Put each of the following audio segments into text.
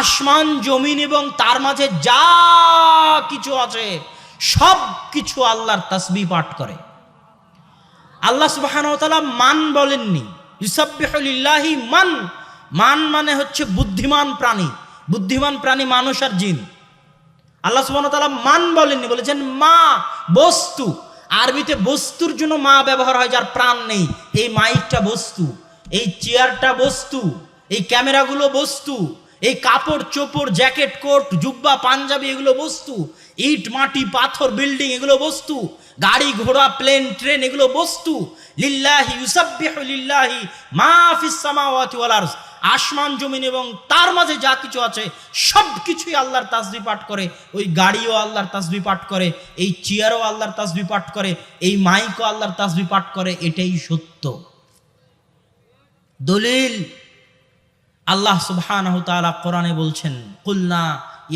আসমান, জমিন এবং তার মাঝে যা কিছু আছে, সব কিছু আল্লাহর তাসবি পাঠ করে। আল্লাহ সুবাহানতালা মান বলেননি ইসাবিহলিল্লাহি মান। মান মানে হচ্ছে বুদ্ধিমান প্রাণী বুদ্ধিমান প্রাণী মানুষ আর জিন। আল্লাহ সুবাহতালা মান বলেননি, বলেছেন, মা, বস্তু। আরবিতে বস্তুর জন্য মা ব্যবহার হয়, যার প্রাণ নেই। এই মাইকটা বস্তু, এই চেয়ারটা বস্তু, এই ক্যামেরাগুলো বস্তু এই কাপড়, চোপড়, জ্যাকেট, কোট, জুব্বা, পাঞ্জাবি এগুলো বস্তু, ইট, মাটি, পাথর, বিল্ডিং এগুলো বস্তু, গাড়ি, ঘোড়া, প্লেন, ট্রেন এগুলো বস্তু, লিল্লাহি ইউসাব্বিহু লিল্লাহি মা সামাওয়াতি ওয়াল আরজ, আসমান, জমিন এবং তার মাঝে যা কিছু আছে সব কিছুই আল্লাহর তাসবি পাঠ করে, ওই গাড়িও আল্লাহর তাসবি পাঠ করে, এই চেয়ারও আল্লাহর তাসবি পাঠ করে, এই মাইকও আল্লাহর তাসবি পাঠ করে, এটাই সত্য। দলিল আল্লাহ সুবহানাহু তাআলা কোরআনে বলছেন, কুলনা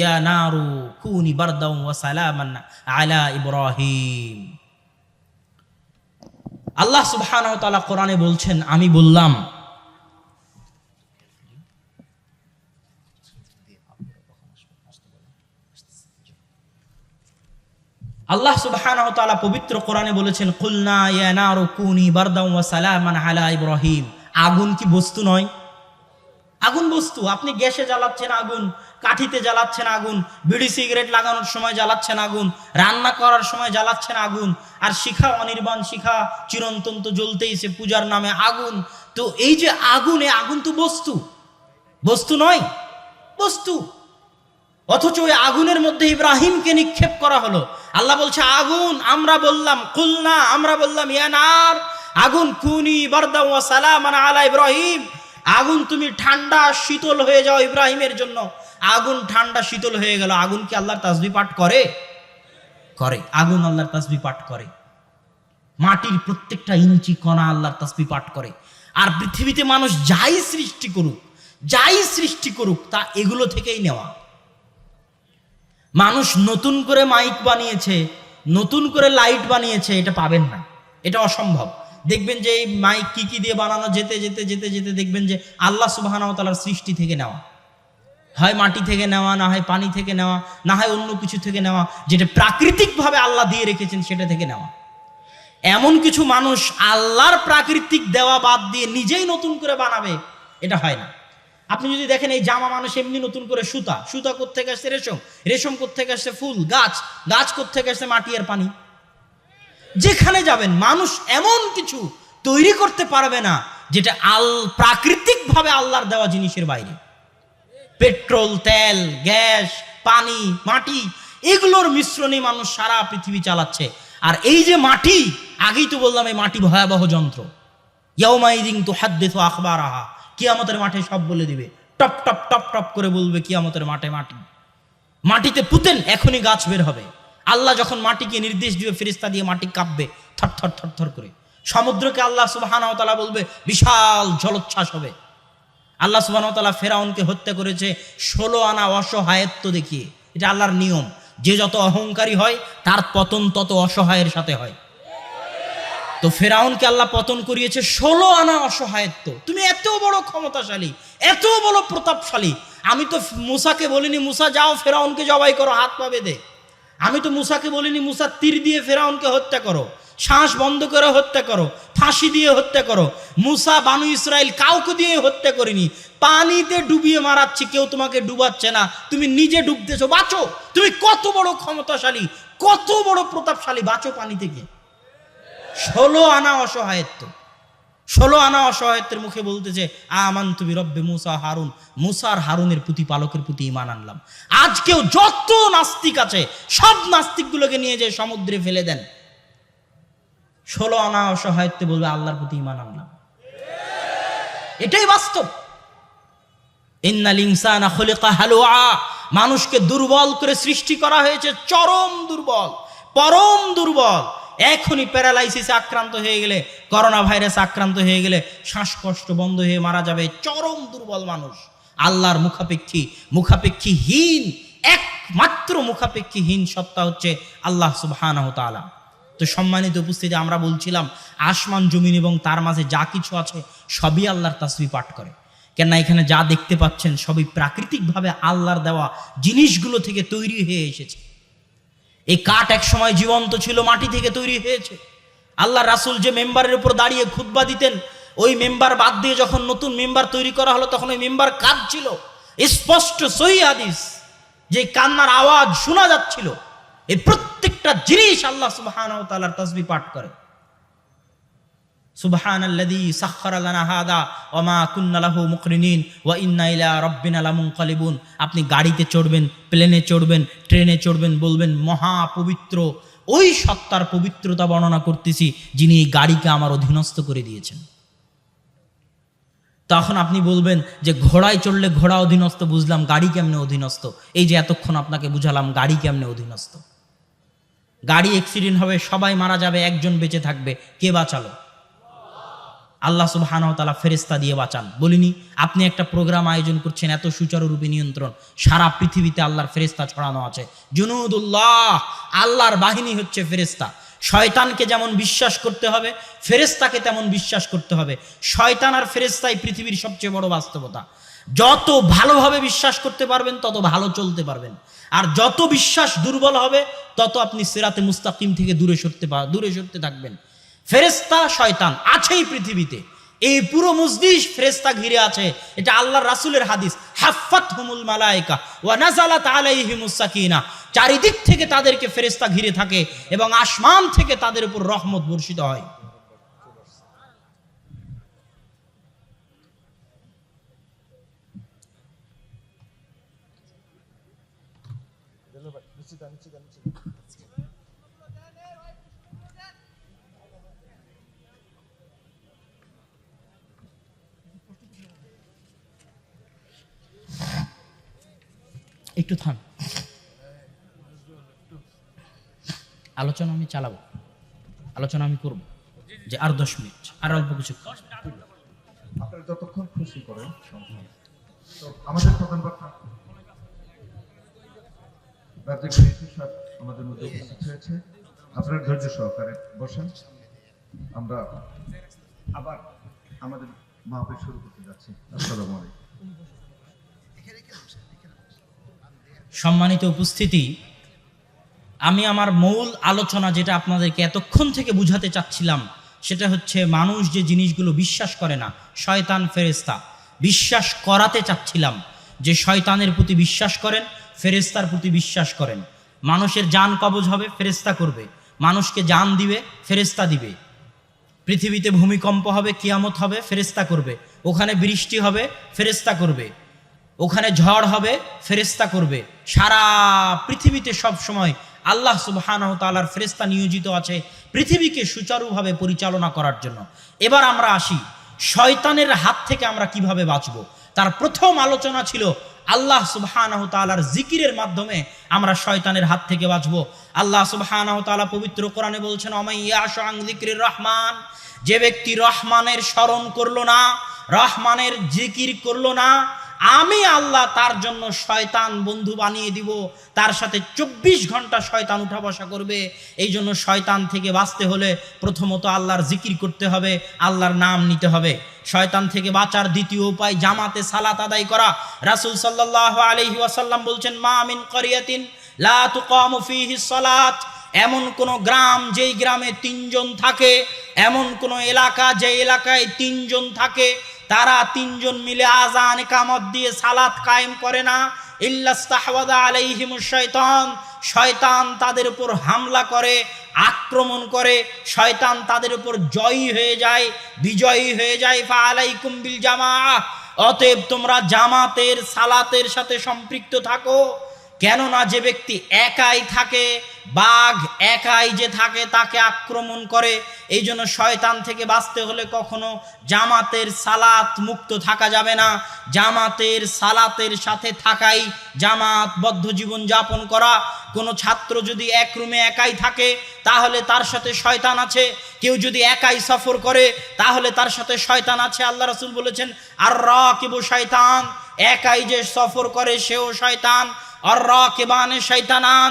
ইয়া নারু কুনি বারদাও ওয়া সালামান আলা ইব্রাহিম। আল্লাহ সুবহানাহু তাআলা কোরআনে বলছেন, আমি বললাম, আল্লাহ সুবহানাহু তাআলা পবিত্র কোরআনে বলেছেন, কুলনা ইয়া নারু কুনি বারদাও ওয়া সালামান আলা ইব্রাহিম। আগুন কি বস্তু নয়? আগুন বস্তু, আপনি গ্যাসে জ্বালাচ্ছেন আগুন, কাঠিতে জ্বালাচ্ছেন আগুন, বিড়ি সিগারেট লাগানোর সময় জ্বালাচ্ছেন আগুন, রান্না করার সময় জ্বালাচ্ছেন আগুন, আর শিখা, অনির্বাণ শিখা, চিরন্তন তো জ্বলতেইছে পূজার নামে আগুন। তো এই যে আগুন আগুন তো বস্তু। বস্তু নয়, বস্তু। অথচ ওই আগুনের মধ্যে ইব্রাহিমকে নিক্ষেপ করা হলো। আল্লাহ বলছে, আগুন, আমরা বললাম খুলনা আমরা বললাম, ইয়ানার, আগুন, কুনি, বারদা ওয়া সালামান আলা ইব্রাহিম। আগুন তুমি ঠান্ডা শীতল হয়ে যাও ইব্রাহিমের জন্য। আগুন ঠান্ডা শীতল হয়ে গেল। আগুন কি আল্লাহর তাসবি পাঠ করে? করে। আগুন আল্লাহর তাসবি পাঠ করে। মাটির প্রত্যেকটা ইঞ্চি কণা আল্লাহর তাসবি পাঠ করে। আর পৃথিবীতে মানুষ যাই সৃষ্টি করুক, যাই সৃষ্টি করুক, তা এগুলো থেকেই নেওয়া। মানুষ নতুন করে মাইক বানিয়েছে, নতুন করে লাইট বানিয়েছে, এটা পাবেন না। এটা অসম্ভব। দেখবেন যে এই মাইক কি কি দিয়ে বানানো, যেতে যেতে যেতে যেতে দেখবেন যে আল্লাহ সুবাহানাওতালার সৃষ্টি থেকে নেওয়া। হয় মাটি থেকে নেওয়া, না হয় পানি থেকে নেওয়া, না হয় অন্য কিছু থেকে নেওয়া, যেটা প্রাকৃতিকভাবে আল্লাহ দিয়ে রেখেছেন সেটা থেকে নেওয়া। এমন কিছু মানুষ আল্লাহর প্রাকৃতিক দেওয়া বাদ দিয়ে নিজেই নতুন করে বানাবে, এটা হয় না। আপনি যদি দেখেন এই জামা মানুষ এমনি নতুন করে সুতা সুতা কোথেকে আসছে রেশম? রেশম কোথেকে আসছে ফুল, গাছ গাছ কোথেকে আসছে মাটি আর পানি? যেখানে যাবেন মানুষ এমন কিছু তৈরি করতে পারবে না যেটা আল প্রাকৃতিকভাবে আল্লাহর দেওয়া জিনিসের বাইরে। পেট্রোল, তেল, গ্যাস, পানি, মাটি, এগুলোর মিশ্রণে মানুষ সারা পৃথিবী চালাচ্ছে। আর এই যে মাটি, আগেই তো বললাম এই মাটি ভয়াবহ যন্ত্র। ইয়াউমাইদিন তো হাত দেখো আখবার আহা কিয়ামতের মাঠে সব বলে দিবে। টপ টপ টপ টপ করে বলবে কিয়ামতের মাঠে মাটি। মাটিতে পুতেন, এখনই গাছ বের হবে। আল্লাহ যখন মাটিকে নির্দেশ দিবে ফেরিস্তা দিয়ে মাটি কাঁপবে, থর থর থর থর করে। সমুদ্রকে আল্লাহ সুবাহানাওতালা বলবে, বিশাল জলোচ্ছ্বাস হবে। আল্লাহ সুবাহতাল্লাহ ফেরাউনকে হত্যা করেছে, ষোলো আনা অসহায়ত্ব দেখিয়ে। এটা আল্লাহর নিয়ম। যে যত অহংকারী হয়, তার পতন তত অসহায়ের সাথে হয়। তো ফেরাউনকে আল্লাহ পতন করিয়েছে, ষোলো আনা অসহায়ত্ব। তুমি এত বড় ক্ষমতাশালী, এত বড় প্রতাপশালী। আমি তো মুসাকে বলিনি, মুসা, যাও ফেরাউনকে জবাই করো, হাত পা বেঁধে। আমি তো মুসাকে বলিনি, মুসা তীর দিয়ে ফেরাউনকে হত্যা করো, শ্বাস বন্ধ করে হত্যা করো, ফাঁসি দিয়ে হত্যা করো। মুসা বানু ইসরায়েল কাউকে দিয়ে হত্যা করিনি। পানিতে ডুবিয়ে মারাচ্ছি, কেউ তোমাকে ডুবাচ্ছে না। তুমি নিজে ডুবতেছো, বাঁচো। তুমি কত বড় ক্ষমতাশালী, কত বড় প্রতাপশালী, বাঁচো পানি থেকে। ষোলো আনা অসহায়ত্ব। ষোলো আনা অসহায়ত্বের মুখে বলতেছে আমান তুমি রব্বে মুসা হারুন। মুসার হারুনের প্রতিপালকের প্রতি ইমান আনলাম। আজকেও যত নাস্তিক আছে, সব নাস্তিকগুলোকে নিয়ে যে সমুদ্রে ফেলে দেন, ষোলো আনা অসহায়ত্বে বলবে, আল্লাহর প্রতি ইমান আনলাম। এটাই বাস্তব। ইন্নাল ইনসানা মানুষকে দুর্বল করে সৃষ্টি করা হয়েছে, চরম দুর্বল, পরম দুর্বল। এখনই প্যারালাইসিসে আক্রান্ত হয়ে গেলে করোনা ভাইরাস আক্রান্ত হয়ে গেলে শ্বাসকষ্ট বন্ধ হয়ে মারা যাবে চরম দুর্বল মানুষ। আল্লাহর মুখাপেক্ষী, মুখাপেক্ষীহীন, একমাত্র মুখাপেক্ষীহীন সত্তা হচ্ছে আল্লাহ সুবহানাহু তাআলা। তো সম্মানিত উপস্থিতি, আমরা বলছিলাম, আসমান, জমিন এবং তার মাঝে যা কিছু আছে সবই আল্লাহর তাসবি পাঠ করে। কেননা এখানে যা দেখতে পাচ্ছেন সবই প্রাকৃতিকভাবে আল্লাহর দেওয়া জিনিসগুলো থেকে তৈরি হয়ে এসেছে। এই কাঠ এক সময় জীবন্ত ছিল, মাটি থেকে তৈরি হয়েছে। আল্লাহ রাসুল যে মেম্বারের উপর দাঁড়িয়ে খুদ্া দিতেন, ওই মেম্বার বাদ দিয়ে যখন নতুন মেম্বার তৈরি করা হলো, তখন ওই মেম্বার কাজ ছিল স্পষ্ট সই হাদিস, যে কান্নার আওয়াজ শোনা যাচ্ছিল। এই প্রত্যেকটা জিনিস আল্লাহ সুবাহ ওয়া তসবি পাঠ করে। সুবহানাল্লাযী সাখখারা লানা হাদা ওয়া মা কুন্না লাহু মুকরিনিন ওয়া ইন্না ইলা রাব্বিনা লামুনকালিবুন। আপনি গাড়িতে চড়বেন, প্লেনে চড়বেন, ট্রেনে চড়বেন, বলবেন, মহা পবিত্র। ওই সত্তার পবিত্রতা বর্ণনা করতেছি যিনি এই গাড়িকে আমার অধীনস্থ করে দিয়েছেন। তখন আপনি বলবেন যে, ঘোড়ায় চড়লে ঘোড়া অধীনস্থ, বুঝলাম গাড়ি কেমনে অধীনস্থ? এই যে এতক্ষণ আপনাকে বুঝালাম গাড়ি কেমনে অধীনস্থ। গাড়ি অ্যাক্সিডেন্ট হবে, সবাই মারা যাবে, একজন বেঁচে থাকবে, কে বাঁচালো? আল্লাহ সুবহানাহু তাআলা ফেরেশতা দিয়ে বাঁচান। বলিনি, আপনি একটা প্রোগ্রাম আয়োজন করছেন, এত সুচারুরূপে নিয়ন্ত্রণ, সারা পৃথিবীতে আল্লাহর ফেরেশতা ছড়ানো আছে। জুনুদুল্লাহ, আল্লাহর বাহিনী হচ্ছে ফেরেশতা। শয়তানকে যেমন বিশ্বাস করতে হবে, ফেরেশতাকে তেমন বিশ্বাস করতে হবে। শয়তান আর ফেরেশতাই পৃথিবীর সবচেয়ে বড় বাস্তবতা। যত ভালোভাবে বিশ্বাস করতে পারবেন, তত ভালো চলতে পারবেন। আর যত বিশ্বাস দুর্বল হবে, তত আপনি সেরাতে মুস্তাকিম থেকে দূরে সরতে দূরে সরতে থাকবেন। ফেরেস্তা শয়তান আছেই পৃথিবীতে। এই পুরো মুজদিস ফেরেস্তা ঘিরে আছে। এটা আল্লাহর রাসুলের হাদিস। হাফাত হুমুল মালায়কা ওয়া নাজালাত আলাইহিমুস সাকিনা। চারিদিক থেকে তাদেরকে ফেরেস্তা ঘিরে থাকে এবং আসমান থেকে তাদের উপর রহমত বর্ষিত হয়। একটু থাম। আলোচনা আমি চালাবো। আলোচনা আমি করব। যে আর দশ মিনিট আর অল্প কিছু আপনারা যতক্ষণ খুশি করেন সম্ভব। তো আমাদের প্রধান বক্তা। রাজ্যের আমাদের মধ্যে উপস্থিত হয়েছে। আপনারা ধৈর্য সহকারে বসেন। আমরা আবার আমাদের মাহফিল শুরু করতে যাচ্ছি। আসসালামু আলাইকুম। সম্মানিত উপস্থিতি, আমি আমার মূল আলোচনা যেটা আপনাদেরকে এতক্ষণ থেকে বুঝাতে চাচ্ছিলাম, সেটা হচ্ছে মানুষ যে জিনিসগুলো বিশ্বাস করে না, শয়তান ফেরেস্তা বিশ্বাস করাতে চাচ্ছিলাম যে শয়তানের প্রতি বিশ্বাস করেন ফেরেস্তার প্রতি বিশ্বাস করেন। মানুষের যান কবজ হবে ফেরেস্তা করবে। মানুষকে জান দিবে ফেরেস্তা দিবে। পৃথিবীতে ভূমিকম্প হবে, কিয়ামত হবে ফেরেস্তা করবে। ওখানে বৃষ্টি হবে ফেরেস্তা করবে। ওখানে ঝড় হবে ফেরেস্তা করবে। সারা পৃথিবীতে সব সময় আল্লাহ সুবহানাহু তাআলার ফেরেস্তা নিয়োজিত আছে পৃথিবীকে সুচারুভাবে পরিচালনা করার জন্য। এবার আমরা আসি, শয়তানের হাত থেকে আমরা কীভাবে বাঁচব? তার প্রথম আলোচনা ছিল, আল্লাহ সুবহানাহু তাআলার জিকিরের মাধ্যমে আমরা শয়তানের হাত থেকে বাঁচব। আল্লাহ সুবহানাহু তাআলা পবিত্র কোরআনে বলছেন অমাইয়াশু যিকরির রহমান যে ব্যক্তি রহমানের স্মরণ করল না, রহমানের জিকির করল না আমি আল্লাহ তার জন্য শয়তান বন্ধু বানিয়ে দিব। তার সাথে চব্বিশ ঘণ্টা শয়তান উঠা বসা করবে। এই জন্য শয়তান থেকে বাঁচতে হলে প্রথমত আল্লাহর জিকির করতে হবে, আল্লাহর নাম নিতে হবে। শয়তান থেকে বাঁচার দ্বিতীয় উপায় জামাতে সালাত আদায় করা। রাসূল সাল্লাল্লাহু আলাইহি ওয়াসাল্লাম বলছেন, মা আমিন করিয়াতিন সালাত। এমন কোন গ্রাম যেই গ্রামে তিনজন থাকে, এমন কোন এলাকা যে এলাকায় তিনজন থাকে তারা তিনজন মিলে আজান কামত দিয়ে সালাত কায়েম করে না। ইল্লাস্তাহওয়াদা আলাইহিমুশ শয়তান। শয়তান তাদের উপর হামলা করে, আক্রমণ করে। শয়তান তাদের উপর জয়ী হয়ে যায়, বিজয়ী হয়ে যায়। ফা আলাইকুম বিল জামা অতএব তোমরা জামাতের সালাতের সাথে সম্পৃক্ত থাকো। কেননা যে ব্যক্তি একাই থাকে, বাঘ একাই যে থাকে তাকে আক্রমণ করে এই জন্য শয়তান থেকে বাঁচতে হলে কখনো জামাতের সালাত মুক্ত থাকা যাবে না। জামাতের সালাতের সাথে থাকাই জামাতবদ্ধ জীবন যাপন করা। কোনো ছাত্র যদি এক রুমে একাই থাকে, তাহলে তার সাথে শয়তান আছে। কেউ যদি একাই সফর করে, তাহলে তার সাথে শয়তান আছে। আল্লাহ রসুল বলেছেন, আর র কেবো শয়তান। একাই যে সফর করে, সেও শয়তান। আর র কেবানে শয়তানান,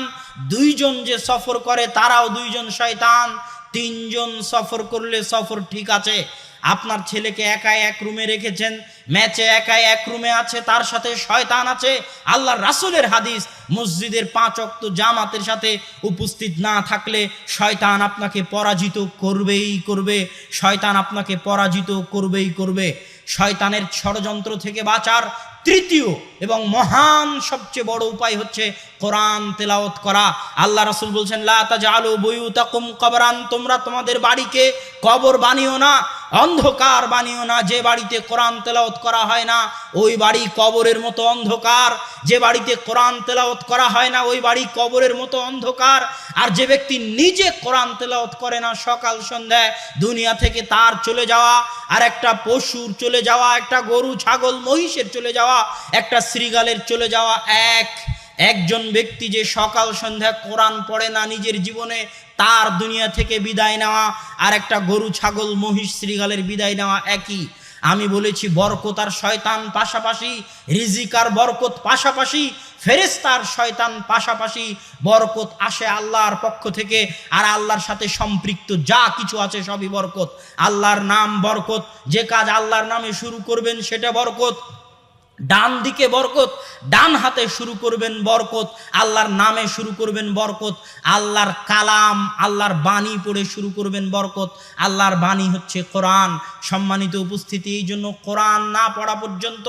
দুইজন যে সফর করে তারাও দুইজন শয়তান, তিনজন সফর করলে সফর ঠিক আছে। আপনার ছেলেকে একাই এক রুমে রেখেছেন, ম্যাচে একাই এক রুমে আছে, তার সাথে শয়তান আছে। আল্লাহর রাসূলের হাদিস, মসজিদের পাঁচ অক্ত জামাতের সাথে উপস্থিত না থাকলে শয়তান আপনাকে পরাজিত করবেই করবে, শয়তান আপনাকে পরাজিত করবেই করবে। শয়তানের ষড়যন্ত্র থেকে বাঁচার তৃতীয় এবং মহান সবচেয়ে বড় উপায় হচ্ছে কোরআন তেলাওত করা। আল্লাহ রাসুল বলছেন, লা তাজালু বুয়ুতাকুম কবরান, তোমরা তোমাদের বাড়িকে কবর বানিও না অন্ধকার বানিও না, যে বাড়িতে কোরআন তেলাওত করা হয় না, ওই বাড়ি কবরের মতো অন্ধকার। যে বাড়িতে কোরআন তেলাওত করা হয় না, ওই বাড়ি কবরের মতো অন্ধকার। আর যে ব্যক্তি নিজে কোরআন তেলাওত করে না, সকাল সন্ধ্যায় দুনিয়া থেকে তার চলে যাওয়া, আর একটা পশুর চলে যাওয়া, একটা গরু, ছাগল, মহিষের চলে যাওয়া, একটা শ্রীগালের চলে যাওয়া, এক একজন ব্যক্তি যে সকাল সন্ধ্যা কোরআন পড়ে না নিজের জীবনে, তার দুনিয়া থেকে বিদায় নেওয়া আর একটা গরু, ছাগল, মহিষ, শ্রীগালের বিদায় নেওয়া একই। আমি বলেছি, বরকত আর শয়তান পাশাপাশি রিজিকার বরকত পাশাপাশি ফেরেস্তার শয়তান পাশাপাশি বরকত আসে আল্লাহর পক্ষ থেকে আর আল্লাহর সাথে সম্পৃক্ত যা কিছু আছে সবই বরকত। আল্লাহর নাম বরকত, যে কাজ আল্লাহর নামে শুরু করবেন সেটা বরকত। ডান দিকে বরকত, ডান হাতে শুরু করবেন বরকত, আল্লাহর নামে শুরু করবেন বরকত, আল্লাহর কালাম, আল্লাহর বাণী পড়ে শুরু করবেন বরকত, আল্লাহর বাণী হচ্ছে কোরআন সম্মানিত উপস্থিতি, এই জন্য কোরআন না পড়া পর্যন্ত,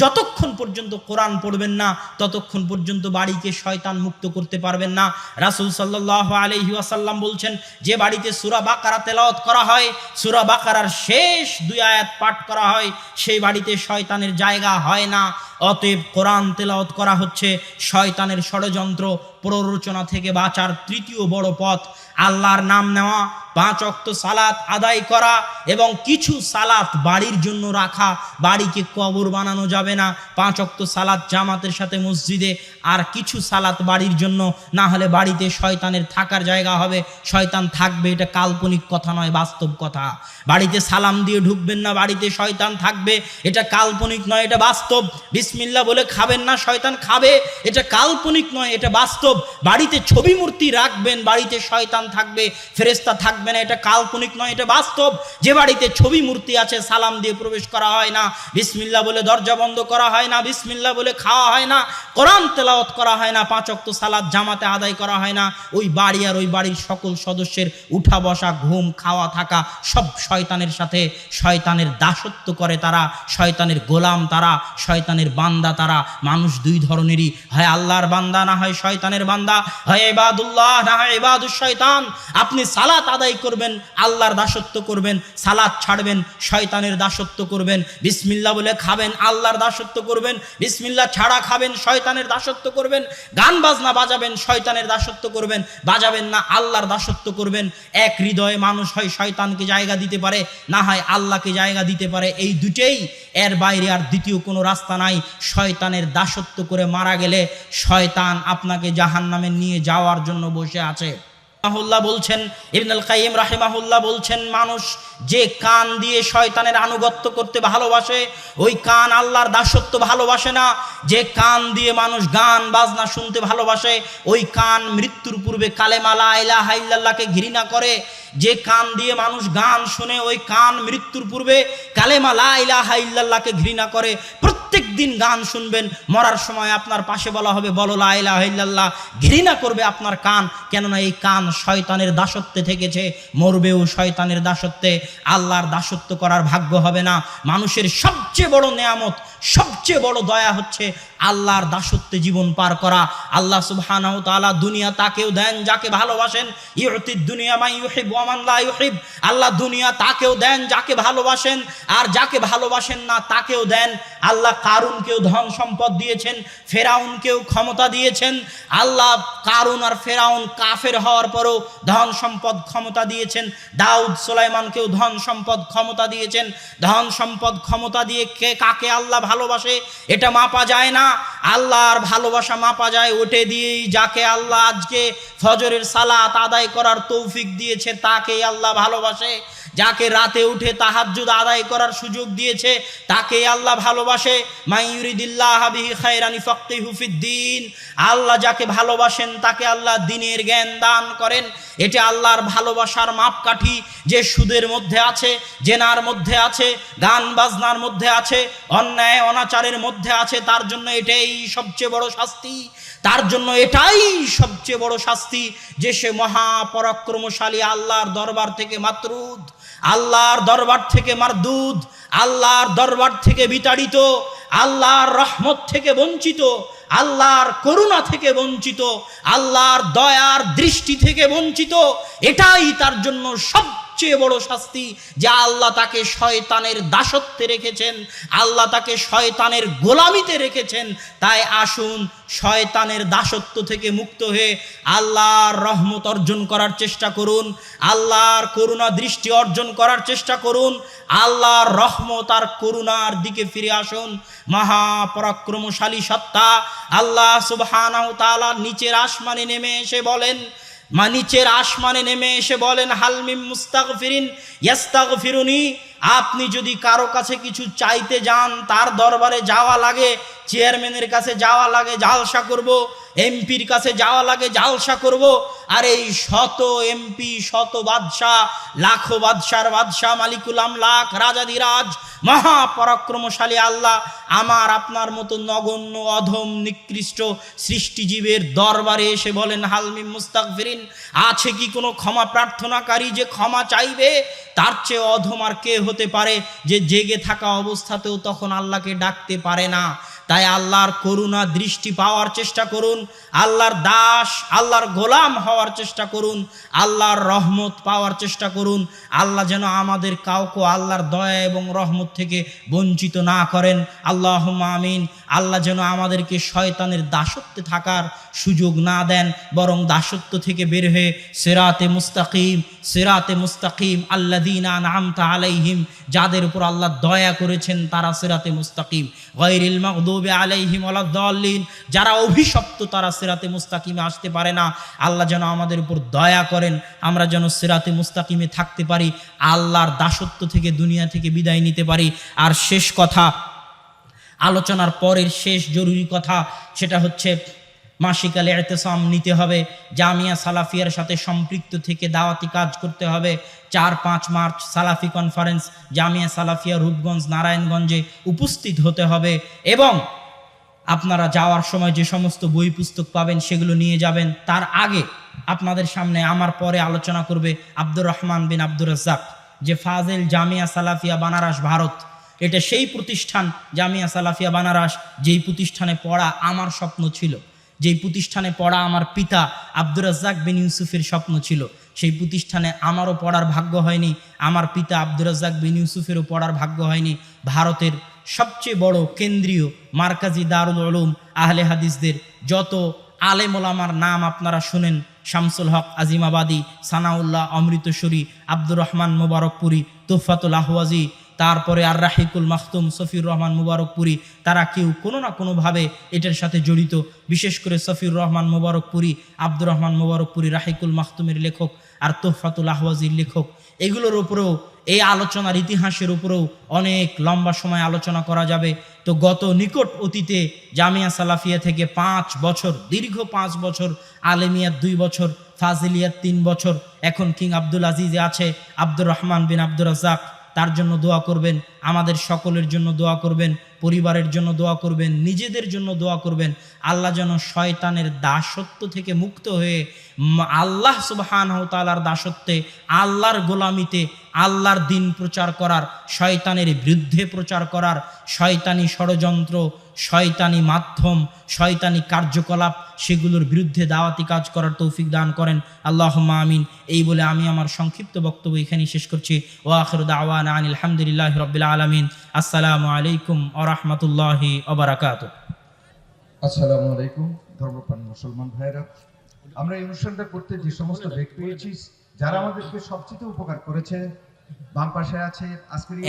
যতক্ষণ পর্যন্ত কোরআন পড়বেন না, ততক্ষণ পর্যন্ত বাড়িকে শয়তান মুক্ত করতে পারবেন না। রাসূল সাল্লাল্লাহু আলাইহি ওয়াসাল্লাম বলছেন, যে বাড়িতে সুরা বাকারা তেলাওয়াত করা হয়, সুরা বাকারার শেষ দুই আয়াত পাঠ করা হয়, সেই বাড়িতে শয়তানের জায়গা হয় না। অতএব কোরআন তেলাওত করা হচ্ছে শয়তানের ষড়যন্ত্র প্ররোচনা থেকে বাঁচার তৃতীয় বড় পথ, আল্লাহর নাম নেওয়া। পাঁচ অক্ত সালাত আদায় করা এবং কিছু সালাত বাড়ির জন্য রাখা। বাড়িকে কবর বানানো যাবে না। পাঁচ অক্ত সালাত জামাতের সাথে মসজিদে আর কিছু সালাত বাড়ির জন্য। না হলে বাড়িতে শয়তানের থাকার জায়গা হবে। শয়তান থাকবে, এটা কাল্পনিক কথা নয়, বাস্তব কথা। বাড়িতে সালাম দিয়ে ঢুকবেন না, বাড়িতে শয়তান থাকবে। এটা কাল্পনিক নয়, এটা বাস্তব। বিসমিল্লা বলে খাবেন না, শয়তান খাবে। এটা কাল্পনিক নয়, এটা বাস্তব। বাড়িতে ছবি মূর্তি রাখবেন, বাড়িতে শয়তান থাকবে ফেরেস্তা থাকবে। না, এটা কাল্পনিক নয়, এটা বাস্তব। যে বাড়িতে ছবি মূর্তি আছে, সালাম দিয়ে প্রবেশ করা হয় না বিসমিল্লা বলে দরজা বন্ধ করা হয় না বিসমিল্লা বলে খাওয়া হয় না, কোরআন তেলাওয়াত করা হয় না, পাঁচ অক্ত সালাদ জামাতে আদায় করা হয় না, ওই বাড়ি আর ওই বাড়ির সকল সদস্যের উঠা বসা, ঘুম, খাওয়া, থাকা, সব শয়তানের সাথে, শয়তানের দাসত্ব করে তারা, শয়তানের গোলাম তারা, শয়তানের বান্দা তারা, মানুষ দুই ধরনেরই, হয় আল্লাহর বান্দা না হয় শয়তানের বান্দা, হয় এবাদুল্লাহ না হয় এবাদুর শয়তান, আপনি সালাত আদায় করবেন, আল্লাহর দাসত্ব করবেন সালাত ছাড়বেন, শয়তানের দাসত্ব করবেন বিসমিল্লা বলে খাবেন, আল্লাহর দাসত্ব করবেন বিসমিল্লা ছাড়া খাবেন, শয়তানের দাসত্ব করবেন, গান বাজনা বাজাবেন, শয়তানের দাসত্ব করবেন, বাজাবেন না, আল্লাহর দাসত্ব করবেন, এক হৃদয়ে মানুষ হয় শয়তানকে জায়গা দিতে পারে, না হয় আল্লাহকে জায়গা দিতে পারে, এই দুটেই এর বাইরে আর দ্বিতীয় কোনো রাস্তা নাই, শয়তানের দাসত্ব করে মারা গেলে শয়তান আপনাকে জাহান্নামে নিয়ে যাওয়ার জন্য বসে আছে। রাহিমাহুল্লাহ বলছেন, ইবনুল কাইম রাহিমাহুল্লাহ বলছেন, মানুষ যে কান দিয়ে শয়তানের আনুগত্য করতে ভালোবাসে, ওই কান আল্লাহর দাসত্ব ভালোবাসে না। যে কান দিয়ে মানুষ গান, বাজনা শুনতে ভালোবাসে, ওই কান মৃত্যুর পূর্বে কালেমালা ইলাহা ইল্লাল্লাহকে ঘৃণা করে। যে কান দিয়ে মানুষ গান শুনে, ওই কান মৃত্যুর পূর্বে কালেমা লা ইলাহা ইল্লাল্লাহকে ঘৃণা করে, প্রত্যেক দিন গান শুনবেন, মরার সময় আপনার পাশে বলা হবে, বলো লা ইলাহা ইল্লাল্লাহ, ঘৃণা করবে আপনার কান, কেননা এই কান শয়তানের দাসত্বে থেকেছে, মরবেও শয়তানের দাসত্বে, আল্লাহর দাসত্ব করার ভাগ্য হবে না। মানুষের সবচেয়ে বড় নেয়ামত সবচেয়ে বড় দয়া হচ্ছে আল্লাহর দাসত্বে জীবন পার করা। আল্লাহ সুবহানাহু তাআলা দুনিয়া তাকেও দেন, যাকে ভালোবাসেন। ইউতিদ দুনিয়া মাই ইউহিব ওয়া মান লা ইউহিব। আল্লাহ দুনিয়া তাকেও দেন, যাকে ভালোবাসেন। আর যাকে ভালোবাসেন না, তাকেও দেন। আল্লাহ কারুনকেও ধন সম্পদ দিয়েছেন, ফেরাউনকেও ক্ষমতা দিয়েছেন। আল্লাহ কারুন আর ফেরাউন কাফের হওয়ার পরও ধন সম্পদ ক্ষমতা দিয়েছেন। দাউদ সুলাইমানকেও ধন সম্পদ ক্ষমতা দিয়েছেন। ধন সম্পদ ক্ষমতা দিয়ে কে কাকে আল্লাহ ভালোবাসে, এটা মাপা যায় না। আল্লাহর ভালোবাসা মাপা যায়, ওটে দিয়েই যাকে আল্লাহ আজকে ফজরের সালাত আদায় করার তৌফিক দিয়েছে, তাকেই আল্লাহ ভালোবাসে। যাকে রাতে উঠে তাহাজ্জুদ আদায় করার সুযোগ দিয়েছে, তাকে আল্লাহ ভালোবাসে। মাইয়ুরিদিল্লাহ বিহি খায়রানি ফাক্কিহু ফিদ্দিন। আল্লাহ যাকে ভালোবাসেন, তাকে আল্লাহ দিনের জ্ঞান দান করেন। এটা আল্লাহর ভালোবাসার মাপকাঠি যে সুদের মধ্যে আছে, জেনার মধ্যে আছে, গান বাজনার মধ্যে আছে, অন্যায় অনাচারের মধ্যে আছে, তার জন্য এটাই সবচেয়ে বড় শাস্তি। তার জন্য এটাই সবচেয়ে বড় শাস্তি যে সে মহাপরাক্রমশালী আল্লাহর দরবার থেকে মাতরুদ। আল্লাহর দরবার থেকে মারদুদ, আল্লাহর দরবার থেকে বিতাড়িত, আল্লাহর রহমত থেকে বঞ্চিত, আল্লাহর করুণা থেকে বঞ্চিত, আল্লাহর দয়ার দৃষ্টি থেকে বঞ্চিত, এটাই তার জন্য সবচেয়ে বড় শাস্তি যে আল্লাহ তাকে শয়তানের দাসত্বে রেখেছেন, আল্লাহ তাকে শয়তানের গোলামিতে রেখেছেন, তাই আসুন শয়তানের দাসত্ব থেকে মুক্ত হয়ে আল্লাহর রহমত অর্জন করার চেষ্টা করুন, আল্লাহর করুণা দৃষ্টি অর্জন করার চেষ্টা করুন, আল্লাহর রহমত আর করুণার দিকে ফিরে আসুন। মহাপরাক্রমশালী সত্তা আল্লাহ সুবহানাহু তাআলা নিচের আসমানে নেমে এসে বলেন মা নিচের আসমানে নেমে এসে বলেন হালমিম মুস্তাক ফিরিন ইয়াস্তাক ইয়াস্তাগফিরুনি আপনি যদি কারও কাছে কিছু চাইতে যান, তার দরবারে যাওয়া লাগে, চেয়ারম্যানের কাছে যাওয়া লাগে, জালসা করব, এমপির কাছে যাওয়া লাগে, জালসা করব, আর এই শত এমপি, শত বাদশাহ, লাখো বাদশার বাদশাহ, মালিকুল আমলাক, রাজাধিরাজ, মহাপরাক্রমশালী আল্লাহ, আমার আপনার মতো নগণ্য, অধম, নিকৃষ্ট সৃষ্টিজীবের দরবারে এসে বলেন হালমিম মুস্তাকফিরিন আছে কি কোনো ক্ষমা প্রার্থনাকারী যে ক্ষমা চাইবে? তার চেয়ে অধম আর কে হতে পারে যে জেগে থাকা অবস্থাতেও তখন আল্লাহকে ডাকতে পারে না। তাই আল্লাহর করুণা দৃষ্টি পাওয়ার চেষ্টা করুন, আল্লাহর দাস, আল্লাহর গোলাম হওয়ার চেষ্টা করুন, আল্লাহর রহমত পাওয়ার চেষ্টা করুন, আল্লাহ যেন আমাদের কাউকে আল্লাহর দয়া এবং রহমত থেকে বঞ্চিত না করেন। আল্লাহ আমিন। আল্লাহ যেন আমাদেরকে শয়তানের দাসত্বে থাকার সুযোগ না দেন, বরং দাসত্ব থেকে বের হয়ে সেরাতে মুস্তাকিম সেরাতে মুস্তাকিম আল্লা আল্লাদিনা নামতা আলাইহিম, যাদের উপর আল্লাহ দয়া করেছেন, তারা সেরাতে মুস্তাকিম। গৈরিল মকদুবে আলাইহিম আলাদ্দাল্লিন যারা অভিশপ্ত, তারা সেরাতে মুস্তাকিমে আসতে পারে না। আল্লাহ যেন আমাদের উপর দয়া করেন, আমরা যেন সেরাতে মুস্তাকিমে থাকতে পারি, আল্লাহর দাসত্ব থেকে, দুনিয়া থেকে বিদায় নিতে পারি। আর শেষ কথা আলোচনার পরের শেষ জরুরি কথা সেটা হচ্ছে মাসিকালে এতেসাম নিতে হবে। জামিয়া সালাফিয়ার সাথে সম্পৃক্ত থেকে দাওয়াতি কাজ করতে হবে। চার পাঁচ মার্চ সালাফি কনফারেন্স জামিয়া সালাফিয়া রূপগঞ্জ, নারায়ণগঞ্জে উপস্থিত হতে হবে এবং আপনারা যাওয়ার সময় যে সমস্ত বই পুস্তক পাবেন সেগুলো নিয়ে যাবেন। তার আগে আপনাদের সামনে আমার পরে আলোচনা করবে আব্দুর রহমান বিন আব্দুর রাজ্জাক, যে ফাজেল জামিয়া সালাফিয়া, বানারস, ভারত। এটা সেই প্রতিষ্ঠান জামিয়া সালাফিয়া বানারস, যেই প্রতিষ্ঠানে পড়া আমার স্বপ্ন ছিল। যেই প্রতিষ্ঠানে পড়া আমার পিতা আব্দুর রাজ্জাক বিন ইউসুফের স্বপ্ন ছিল। সেই প্রতিষ্ঠানে আমারও পড়ার ভাগ্য হয়নি, আমার পিতা আব্দুর রাজ্জাক বিন ইউসুফেরও পড়ার ভাগ্য হয়নি। ভারতের সবচেয়ে বড় কেন্দ্রীয় মার্কাজি দারুল উলুম আহলে হাদিসদের যত আলেম ওলামার নাম আপনারা শুনেন, শামসুল হক, আজিমাবাদী, সানাউল্লাহ, অমৃতসরী, আব্দুর রহমান মোবারকপুরি, তোফাতুল আহওয়াজি তারপরে আর রাহিকুল মাখতুম সফির রহমান মুবারকপুরি, তারা কেউ কোনো না কোনোভাবে এটার সাথে জড়িত। বিশেষ করে সফির রহমান মুবারকপুরি, আব্দুর রহমান মুবারকপুরি, রাহিকুল মাখতুমের লেখক আর তোফাতুল আহওয়াজির লেখক। এগুলোর উপরেও, এই আলোচনার ইতিহাসের উপরেও অনেক লম্বা সময় আলোচনা করা যাবে। তো গত নিকট অতীতে জামিয়া সালাফিয়া থেকে পাঁচ বছর, দীর্ঘ পাঁচ বছর, আলেমিয়ার দুই বছর, ফাজিলিয়ার তিন বছর, এখন কিং আব্দুল আজিজে আছে আব্দুর রহমান বিন আব্দুর রাজাক তার জন্য দোয়া করবেন, আমাদের সকলের জন্য দোয়া করবেন, পরিবারের জন্য দোয়া করবেন, নিজেদের জন্য দোয়া করবেন। আল্লাহ যেন শয়তানের দাসত্ব থেকে মুক্ত হয়ে আল্লাহ সুবাহান তালার দাসত্বে, আল্লাহর গোলামিতে আল্লাহর দিন প্রচার করার, শয়তানের বিরুদ্ধে প্রচার করার, শয়তানি ষড়যন্ত্র, শয়তানি মাধ্যম, শয়তানি কার্যকলাপ, সেগুলোর বিরুদ্ধে দাওয়াতি কাজ করার তৌফিক দান করেন। আল্লাহ আমিন। এই বলে আমি আমার সংক্ষিপ্ত বক্তব্য এখানেই শেষ করছি। ও আখর দাওয়ান আনিল আলহামদুলিল্লাহ রবিল আলমিন। আসসালামু আলাইকুম আ রহমতুল্লাহি আলাইকুম ধর্মপ্রাণ মুসলমান ভাইরা আমরা এই অনুষ্ঠানটা করতে যে সমস্ত ব্যক্তি পেয়েছি, যারা আমাদেরকে সবচেয়ে উপকার করেছে বাম পাশে আছে আজকের এই?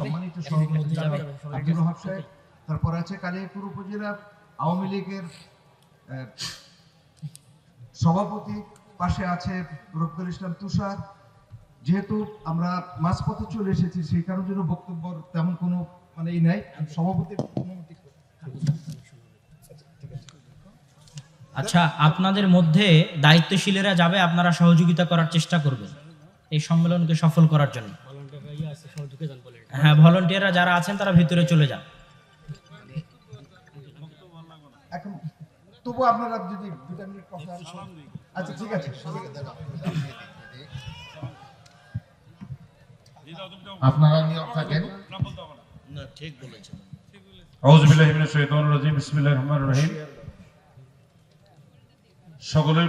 সম্মানিত সভাপতি ওহাব সাহেব তারপর আছে কালিয়াপুর উপজেলা আওয়ামী লীগের সভাপতি পাশে আছে রফিকুল ইসলাম তুষার। যেহেতু আমরা মাঝপথে চলে এসেছি সেই কারণের জন্য বক্তব্য তেমন কোনো মানে ই নাই। সভাপতির আচ্ছা আপনাদের মধ্যে দায়িত্বশীলেরা যাবে আপনারা সহযোগিতা করার চেষ্টা করবেন। এই সম্মেলনকে সফল করার জন্য। হ্যাঁ ভলেন্টিয়াররা যারা আছেন তারা ভিতরে চলে যান। এখন তবু আপনারা যদি কথা আচ্ছা ঠিক আছে। আপনারা নিয়োগ থাকেন। আউযু বিল্লাহি মিনাশ শাইতানির রাজিম বিসমিল্লাহির রহমানির রহিম। সকলের